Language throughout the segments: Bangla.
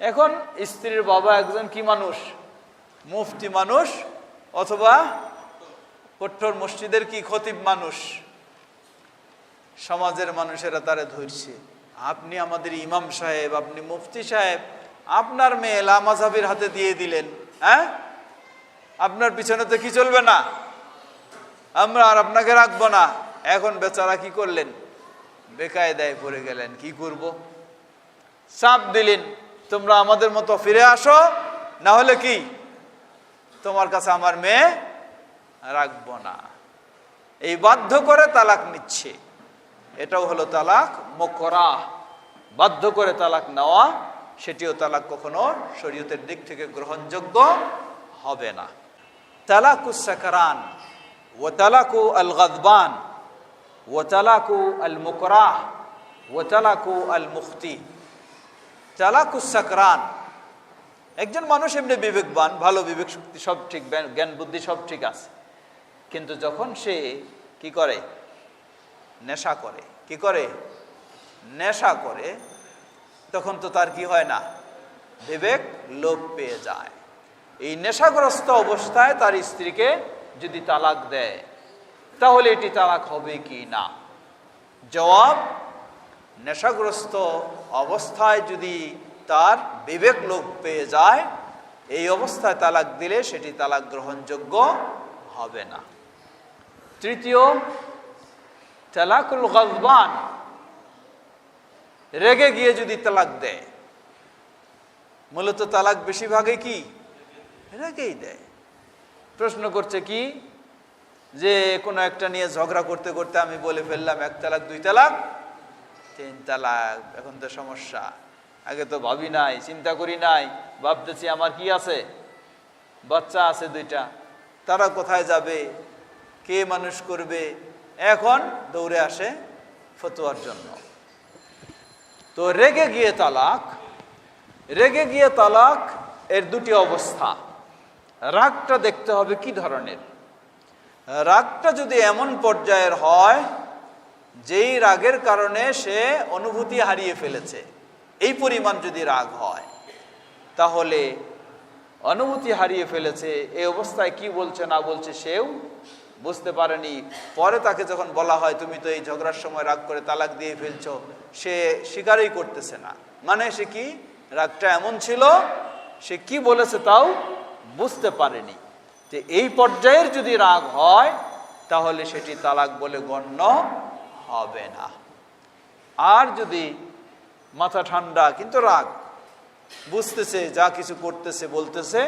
এখন স্ত্রীর বাবা একজন কি মানুষ? মুফতি মানুষ অথবা কট্টর মসজিদের কি খতিব মানুষ? সমাজের মানুষেরা তারে ধরছে। আপনি আমাদের ইমাম সাহেব, আপনি মুফতি সাহেব, আপনার মেয়ে লামাজাবির হাতে দিয়ে দিলেন হ্যাঁ? আপনার পিছনে তো কি চলবে না? আমরা আর আপনাকে রাখব না। এখন বেচারা কি করলেন? বেকায়দায় পড়ে গেলেন, কি করব? চাপ দিলেন। তোমরা আমাদের মতো ফিরে আসো, না হলে কি? তোমার কাছে আমার মেয়ে রাখব না। এই বাধ্য করে তালাক নিচ্ছে। এটাও হলো তালাক মকরা। বাধ্য করে তালাক নেওয়া, সেটিও তালাক কখনো শরীয়তের দিক থেকে গ্রহণযোগ্য হবে না। তালাকু সাকারান ও তালাকু আল গদবান ও তালাকু আল মুকরাহ ও তালাকু আল মুফতি তালাকু সাকরান। একজন মানুষ এমনি বিবেকবান, ভালো বিবেক শক্তি সব ঠিক জ্ঞান বুদ্ধি সব ঠিক আছে। কিন্তু যখন সে কি করে? নেশা করে। কি করে? নেশা করে, তখন তো তার কি হয় না? বিবেক লোভ পেয়ে যায়। এই নেশাগ্রস্ত অবস্থায় তার স্ত্রীকে যদি তালাক দেয়, তাহলে এটি তালাক হবে কি না? জবাব, নেশাগ্রস্ত অবস্থায় যদি তার বিবেক লোপ পেয়ে যায়, এই অবস্থায় তালাক দিলে সেটি তালাক গ্রহণযোগ্য হবে না। তৃতীয়, তালাকুল গজবান রেগে গিয়ে যদি তালাক দেয়, মূলত তালাক বেশিরভাগে কি? রেগেই দেয়। প্রশ্ন করছে কি? যে কোনো একটা নিয়ে ঝগড়া করতে করতে আমি বলে ফেললাম, এক তালাক, দুই তালাক তিন তালাক এখন তো সমস্যা। আগে তো ভাবি নাই, চিন্তা করি নাই, ভাবতেছি আমার কি আছে? বাচ্চা আছে দুইটা। তারা কোথায় যাবে? কে মানুষ করবে? এখন দৌড়ে আসে ফতোয়ার জন্য। তো রেগে গিয়ে তালাক, রেগে গিয়ে তালাক এর দুটি অবস্থা। রাগটা দেখতে হবে কি ধরনের? রাগটা যদি এমন পর্যায়ের হয় যেই রাগের কারণে সে অনুভূতি হারিয়ে ফেলেছে, এই পরিমাণ যদি রাগ হয়, তাহলে অনুভূতি হারিয়ে ফেলেছে এই অবস্থায় কি বলছে না বলছে সেও বুঝতে পারেনি। পরে তাকে যখন বলা হয়, তুমি তো এই ঝগড়ার সময় রাগ করে তালাক দিয়ে ফেলছো সে স্বীকারই করতেছে না। মানে সে কি? রাগটা এমন ছিল, সে কি বলেছে তাও বুঝতে পারেনি। যে এই পর্যায়ের যদি রাগ হয়, তাহলে সেটি তালাক বলে গণ্য হবে না। আর যদি মাথা ঠান্ডা, কিন্তু রাগ, বুঝতেছে, যা কিছু করতেছে, বলতেছে,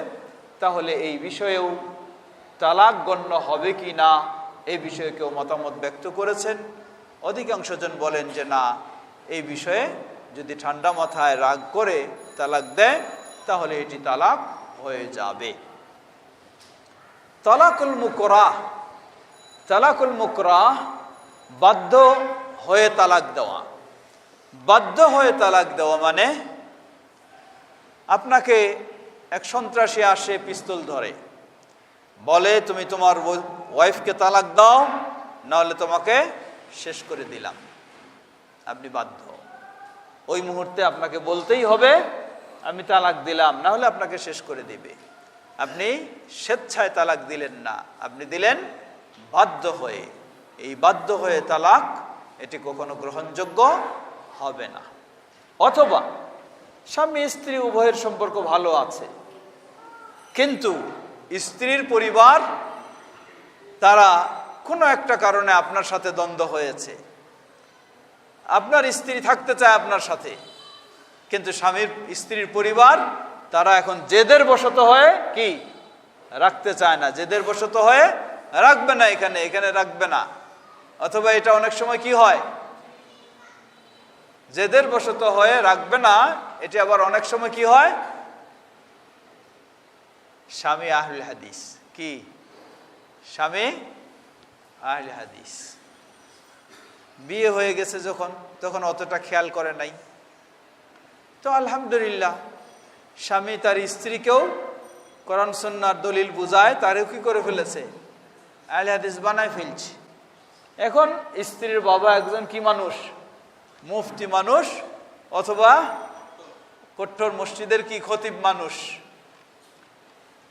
তাহলে এই বিষয়েও তালাক গণ্য হবে কি না এই বিষয়ে কেউ মতামত ব্যক্ত করেছেন। অধিকাংশ জন বলেন যে না, এই বিষয়ে যদি ঠান্ডা মাথায় রাগ করে তালাক দেয়, তাহলে এটি তালাক হয়ে যাবে। তালাকুল মুকরা তালাকুল মুকরা বাধ্য হয়ে তালাক দেওয়া। বাধ্য হয়ে তালাক দেওয়া মানে আপনাকে এক সন্ত্রাসী আসে, পিস্তল ধরে। বলে, তুমি তোমার ওয়াইফকে তালাক দাও, নাহলে তোমাকে শেষ করে দিলাম। আপনি বাধ্য। ওই মুহূর্তে আপনাকে বলতেই হবে, আমি তালাক দিলাম না হলে আপনাকে শেষ করে দিবে। আপনি স্বেচ্ছায় তালাক দিলেন না, আপনি দিলেন বাধ্য হয়ে। এই বাধ্য হয়ে তালাক, এটি কখনো গ্রহণযোগ্য হবে না। অথবা, স্বামী স্ত্রী উভয়ের সম্পর্ক ভালো আছে, কিন্তু স্ত্রীর পরিবার, তারা কোনো একটা কারণে আপনার সাথে দ্বন্দ্ব হয়েছে। আপনার স্ত্রী থাকতে চায় আপনার সাথে, কিন্তু স্বামীর, স্ত্রীর পরিবার, তারা এখন জেদের বশত হয়ে কি? রাখতে চায় না। জেদের বশত হয়ে রাখবে না এখানে এখানে রাখবে না। অথবা এটা অনেক সময় কি হয়? জেদের বশত হয়ে রাখবে না, এটি আবার অনেক সময় কি হয়? স্বামী আহল হাদিস। কি? স্বামী আহল হাদিস। বিয়ে হয়ে গেছে যখন, তখন অতটা খেয়াল করে নাই। তো আলহামদুলিল্লাহ, স্বামী তার স্ত্রীকেও কোরআন সন্ন্যার দলিল বুঝায়, তারও কি করে ফেলেছে? আহলে হাদিস বানায় ফেলছে। এখন স্ত্রীর বাবা একজন কি মানুষ? মুফতি মানুষ অথবা কঠোর মসজিদের কি খতিব মানুষ?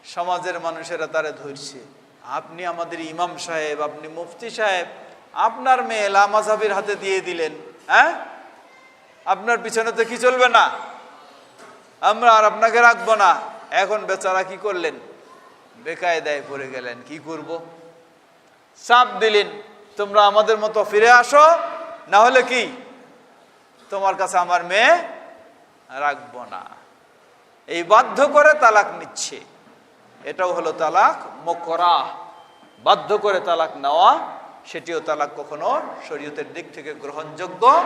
সমাজের মানুষেরা তারা ধরছে। আপনি আমাদের ইমাম সাহেব, আপনি মুফতি সাহেব, আপনার মেয়ে লামাজাবির হাতে দিয়ে দিলেন হ্যাঁ? আপনার পিছনে তো কি চলবে না? আমরা আর আপনাকে রাখব না। এখন বেচারা কি করলেন? বেকায়দায় পড়ে গেলেন, কি করব? চাপ দিলেন। তোমরা আমাদের মতো ফিরে আসো, না হলে কি? তোমার কাছে আমার মেয়ে রাখব না। এই বাধ্য করে তালাক নিচ্ছে। এটাও হলো তালাক মোকরা। বাধ্য করে তালাক নেওয়া, সেটিও তালাক কখনো শরীয়তের দিক থেকে গ্রহণযোগ্য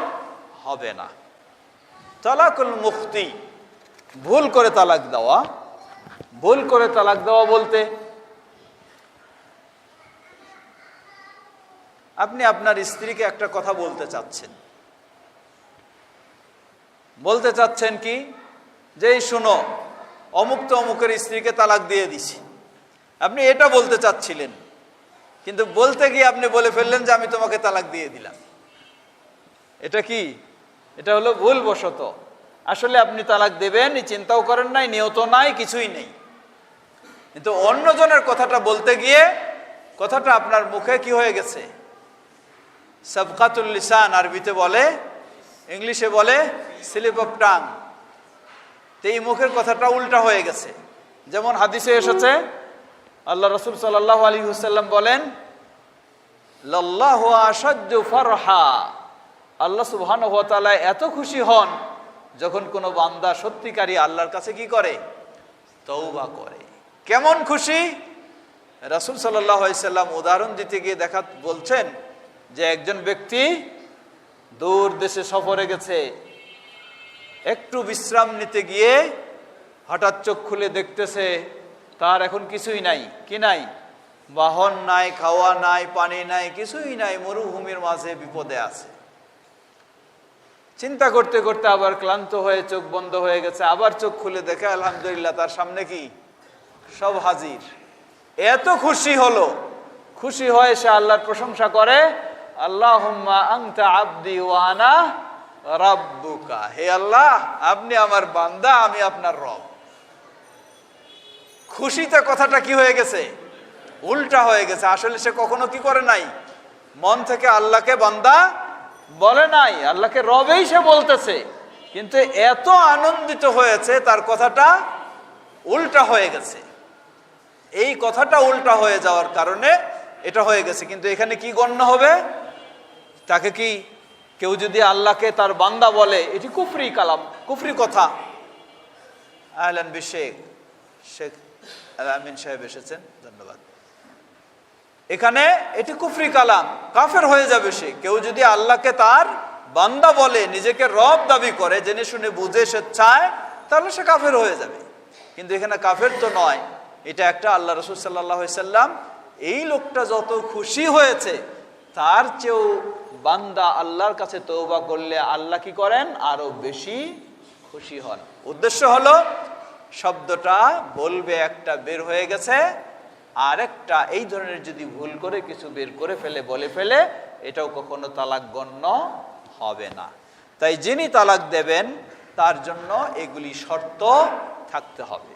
হবে না। তালাকুল মুক্তি ভুল করে তালাক দেওয়া। ভুল করে তালাক দেওয়া বলতে আপনি আপনার স্ত্রীকে একটা কথা বলতে চাচ্ছেন। বলতে চাচ্ছেন কি? যে শোনো, অমুক তো অমুকের স্ত্রীকে তালাক দিয়ে দিছি। আপনি এটা বলতে চাচ্ছিলেন। কিন্তু বলতে গিয়ে আপনি বলে ফেললেন যে আমি তোমাকে তালাক দিয়ে দিলাম। এটা কি? এটা হলো ভুল বশত আসলে আপনি তালাক দেবেন চিন্তাও করেন নাই, নিয়ত নাই, কিছুই নেই। কিন্তু অন্যজনের কথাটা বলতে গিয়ে কথাটা আপনার মুখে কি হয়ে গেছে? সবকাতুল লিসান আরবিতে বলে, ইংলিশে বলে, স্লিপ অফ টাং। এই মুখের কথাটা উল্টা হয়ে গেছে। যেমন হাদিসে এসেছে, আল্লাহ রসুল সাল্লাহ আলী হুসাল্লাম বলেন, লল্লাহ আসাদ্য ফরহা। আল্লাহ সুবহান তাআলা এত খুশি হন যখন কোনো বান্দা সত্যিকারী আল্লাহর কাছে কি করে? তৌবা করে। কেমন খুশি? রাসুল সাল্লাম উদাহরণ দিতে গিয়ে দেখা বলছেন যে একজন ব্যক্তি দূর দেশে সফরে গেছে, একটু বিশ্রাম নিতে গিয়ে হঠাৎ চোখ খুলে দেখতেছে, তার এখন কিছুই নাই, কি নাই? বাহন নাই, খাওয়া নাই, পানি নাই, কিছুই নাই, মরুভূমির মাঝে বিপদে আছে। চিন্তা করতে করতে আবার ক্লান্ত হয়ে চোখ বন্ধ হয়ে গেছে, আবার চোখ খুলে দেখে আলহামদুলিল্লাহ, তার সামনে কি? সব হাজির। এত খুশি হলো। খুশি হয়ে সে আল্লাহর প্রশংসা করে আল্লাহ আংতা আব্দি ওয়ানা রাব্বুকা। হে আল্লাহ, আপনি আমার বান্দা, আমি আপনার রব। খুশিতে কথাটা কি হয়ে গেছে? উল্টা হয়ে গেছে। আসলে সে কখনো কি করে নাই? মন থেকে আল্লাহকে বান্দা বলে নাই। আল্লাহকে রবেই সে বলতেছে। কিন্তু এত আনন্দিত হয়েছে, তার কথাটা উল্টা হয়ে গেছে। এই কথাটা উল্টা হয়ে যাওয়ার কারণে এটা হয়ে গেছে। কিন্তু এখানে কি গণ্য হবে? তাকে কি কেউ যদি আল্লাহকে তার বান্দা বলে, এটি কুফরি কালাম, কুফরি কথা। আহলান বিশেখ শেখ আমিন সাহেব এসেছেন, ধন্যবাদ। এখানে এটি কুফরি কালাম, কাফের হয়ে যাবে সে। কেউ যদি আল্লাহকে তার বান্দা বলে, নিজেকে রব দাবি করে, জেনে শুনে বুঝে সে চায় তাহলে সে কাফের হয়ে যাবে। কিন্তু এখানে কাফের তো নয়, এটা একটা আল্লাহ রসুল সাল্লাহ সাল্লাম, এই লোকটা যত খুশি হয়েছে তার চেয়েও বান্দা আল্লাহর কাছে তৌবা করলে আল্লাহ কি করেন? আরও বেশি খুশি হন। উদ্দেশ্য হলো, শব্দটা বলবে একটা বের হয়ে গেছে, আরেকটা এই ধরনের যদি ভুল করে কিছু বের করে ফেলে, বলে ফেলে, এটাও কখনো তালাক গণ্য হবে না। তাই যিনি তালাক দেবেন, তার জন্য এগুলি শর্ত থাকতে হবে।